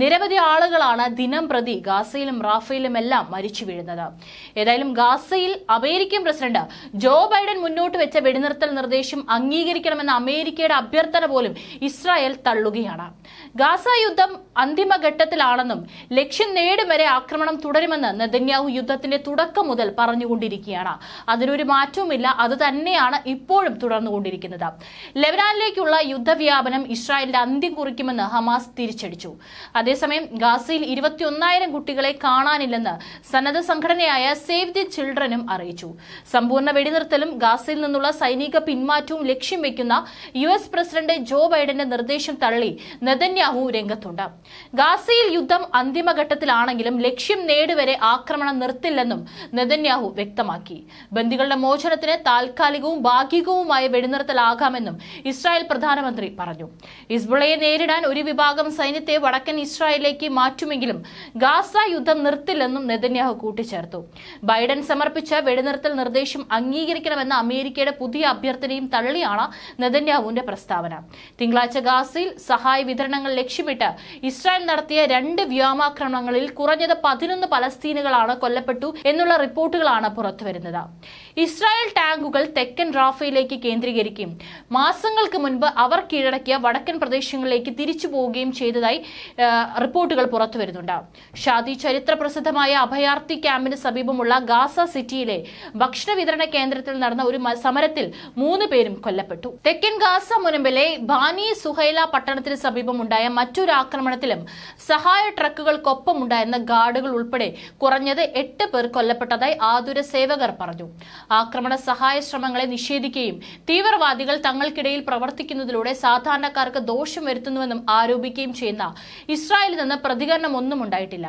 നിരവധി ആളുകളാണ് ദിനം പ്രതി ഗാസയിലും റാഫയിലും എല്ലാം മരിച്ചു വീഴുന്നത്. ഏതായാലും ഗാസയിൽ അമേരിക്കൻ പ്രസിഡന്റ് ജോ ബൈഡൻ മുന്നോട്ട് വെച്ച വെടിനിർത്തൽ നിർദ്ദേശം അംഗീകരിക്കണമെന്ന അമേരിക്കയുടെ അഭ്യർത്ഥന പോലും ഇസ്രായേൽ തള്ളുകയാണ്. ഗാസ യുദ്ധം അന്തിമഘട്ടത്തിലാണെന്നും ലക്ഷ്യം നേടും വരെ ആക്രമണം തുടരുമെന്ന് നെതന്യാഹു യുദ്ധത്തിന്റെ തുടക്കം മുതൽ പറഞ്ഞുകൊണ്ടിരിക്കുകയാണ്. അതിനൊരു മാറ്റവുമില്ല അത് തന്നെയാണ് ഇപ്പോഴും തുടർന്നുകൊണ്ടിരിക്കുന്നത്. ലെബനാനിലേക്കുള്ള യുദ്ധവ്യാപനം ഇസ്രായേലിന്റെ അന്ത്യം കുറിക്കുമെന്ന് ഹമാസ് തിരിച്ചടിച്ചു. അതേസമയം ഗാസയിൽ ഇരുപത്തിയൊന്നായിരം കുട്ടികളെ കാണാനില്ലെന്ന് സന്നദ്ധ സംഘടനയായ സേവ് ദി ചിൽഡ്രനും അറിയിച്ചു. സമ്പൂർണ വെടിനിർത്തലും ഗാസയിൽ നിന്നുള്ള സൈനിക പിന്മാറ്റവും ലക്ഷ്യം വെക്കുന്ന യു എസ് പ്രസിഡന്റ് ജോ ബൈഡന്റെ നിർദ്ദേശം തള്ളി നെതന്യാഹു രംഗത്തുണ്ട്. ഗാസയിൽ യുദ്ധം അന്തിമഘട്ടത്തിലാണെങ്കിലും ലക്ഷ്യം നേടുവരെ ആക്രമണം നിർത്തില്ലെന്നും നെതന്യാഹു വ്യക്തമാക്കി. ബന്ദികളുടെ മോചനത്തിന് താൽക്കാലികവും ഭാഗികവുമായ വെടിനിർത്തലാകാമെന്നും ഇസ്രായേൽ പ്രധാനമന്ത്രി പറഞ്ഞു. ഇസ്ബുളയെ നേരിടാൻ ഒരു വിഭാഗം സൈന്യത്തെ വടക്കൻ ഇസ്രായേലിലേക്ക് മാറ്റുമെങ്കിലും ഗാസ യുദ്ധം നിർത്തില്ലെന്നും നെതന്യാഹു കൂട്ടിച്ചേർത്തു. ബൈഡൻ സമർപ്പിച്ച വെടിനിർത്തൽ നിർദ്ദേശം അംഗീകരിക്കണമെന്ന അമേരിക്കയുടെ പുതിയ അഭ്യർത്ഥനയും തള്ളിയാണ് നെതന്യാഹുവിന്റെ പ്രസ്താവന. തിങ്കളാഴ്ച ഗാസയിൽ സഹായ വിതരണങ്ങൾ ലക്ഷ്യമിട്ട് ഇസ്രായേൽ നടത്തിയ രണ്ട് വ്യോമാക്രമണങ്ങളിൽ കുറഞ്ഞത് പതിനൊന്ന് പലസ്തീനുകളാണ് കൊല്ലപ്പെട്ടു എന്നുള്ള റിപ്പോർട്ടുകളാണ് പുറത്തുവരുന്നത്. ഇസ്രായേൽ ടാങ്കുകൾ തെക്കൻ റാഫയിലേക്ക് കേന്ദ്രീകരിക്കുകയും മാസങ്ങൾക്ക് മുൻപ് അവർ കീഴടക്കിയ വടക്കൻ പ്രദേശങ്ങളിലേക്ക് തിരിച്ചു പോവുകയും ചെയ്തതായി റിപ്പോർട്ടുകൾ പുറത്തു വരുന്നുണ്ട്. ഷാദി ചരിത്ര പ്രസിദ്ധമായ അഭയാർത്ഥി ക്യാമ്പിന് സമീപമുള്ള ഗാസ സിറ്റിയിലെ ഭക്ഷണ വിതരണ കേന്ദ്രത്തിൽ നടന്ന ഒരു സമരത്തിൽ മൂന്ന് പേരും കൊല്ലപ്പെട്ടു. തെക്കൻ ഗാസ മുനമ്പിലെ ബാനി സുഹൈല പട്ടണത്തിന് സമീപമുണ്ടായ മറ്റൊരു ആക്രമണത്തിലും സഹായ ട്രക്കുകൾക്കൊപ്പം ഉണ്ടായിരുന്ന ഗാർഡുകൾ ഉൾപ്പെടെ കുറഞ്ഞത് എട്ട് പേർ കൊല്ലപ്പെട്ടതായി ആതുര സേവകർ പറഞ്ഞു. ആക്രമണ സഹായ ശ്രമങ്ങളെ നിഷേധിക്കുകയും തീവ്രവാദികൾ തങ്ങൾക്കിടയിൽ പ്രവർത്തിക്കുന്നതിലൂടെ സാധാരണക്കാർക്ക് ദോഷം വരുത്തുന്നുവെന്നും ആരോപിക്കുകയും ചെയ്യുന്ന ഇസ്രായേലിൽ നിന്ന് പ്രതികരണം ഒന്നും ഉണ്ടായിട്ടില്ല.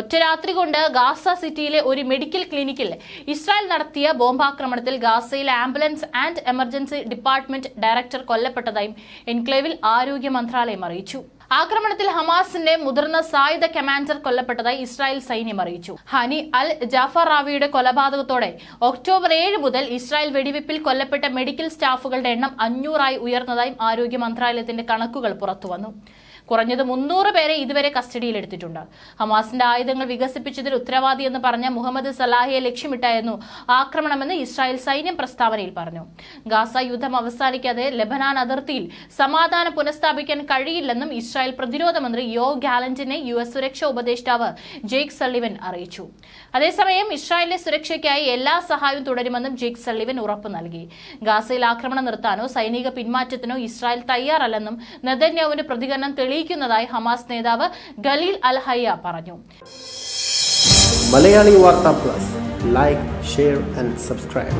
ഒറ്റ രാത്രി കൊണ്ട് ഗാസ സിറ്റിയിലെ ഒരു മെഡിക്കൽ ക്ലിനിക്കിൽ ഇസ്രായേൽ നടത്തിയ ബോംബാക്രമണത്തിൽ ഗാസയിലെ ambulance and emergency department director കൊല്ലപ്പെട്ടതായും എൻക്ലേവിൽ ആരോഗ്യ മന്ത്രാലയം അറിയിച്ചു. ആക്രമണത്തിൽ ഹമാസിന്റെ മുതിർന്ന സായുധ കമാൻഡർ കൊല്ലപ്പെട്ടതായി ഇസ്രായേൽ സൈന്യം അറിയിച്ചു. ഹനി അൽ ജാഫർ റാവിയുടെ കൊലപാതകത്തോടെ ഒക്ടോബർ ഏഴ് മുതൽ ഇസ്രായേൽ വെടിവെപ്പിൽ കൊല്ലപ്പെട്ട മെഡിക്കൽ സ്റ്റാഫുകളുടെ എണ്ണം അഞ്ഞൂറായി ഉയർന്നതായും ആരോഗ്യ മന്ത്രാലയത്തിന്റെ കണക്കുകൾ പുറത്തുവന്നു. കുറഞ്ഞത് മുന്നൂറ് പേരെ ഇതുവരെ കസ്റ്റഡിയിലെടുത്തിട്ടുണ്ട്. ഹമാസിന്റെ ആയുധങ്ങൾ വികസിപ്പിച്ചതിൽ ഉത്തരവാദി എന്ന് പറഞ്ഞ മുഹമ്മദ് സലാഹിയെ ലക്ഷ്യമിട്ടായിരുന്നു ആക്രമണമെന്ന് ഇസ്രായേൽ സൈന്യം പ്രസ്താവനയിൽ പറഞ്ഞു. ഗാസ യുദ്ധം അവസാനിക്കാതെ ലബനാൻ അതിർത്തിയിൽ സമാധാനം പുനഃസ്ഥാപിക്കാൻ കഴിയില്ലെന്നും ഇസ്രായേൽ പ്രതിരോധ മന്ത്രി യോ ഗാലന്റിനെ യു എസ് സുരക്ഷാ ഉപദേഷ്ടാവ് ജെയ്ക് സള്ളിവൻ അറിയിച്ചു. അതേസമയം ഇസ്രായേലിന്റെ സുരക്ഷയ്ക്കായി എല്ലാ സഹായവും തുടരുമെന്നും ജെയ്ക് സള്ളിവൻ ഉറപ്പു നൽകി. ഗാസയിൽ ആക്രമണം നിർത്താനോ സൈനിക പിന്മാറ്റത്തിനോ ഇസ്രായേൽ തയ്യാറല്ലെന്നും നെതന്യാവിന്റെ പ്രതികരണം തെളിയിക്കുന്നതായി ഹമാസ് നേതാവ് ഖലീൽ അൽ ഹയ്യ പറഞ്ഞു. മലയാളി വാർത്താ plus. Like share and subscribe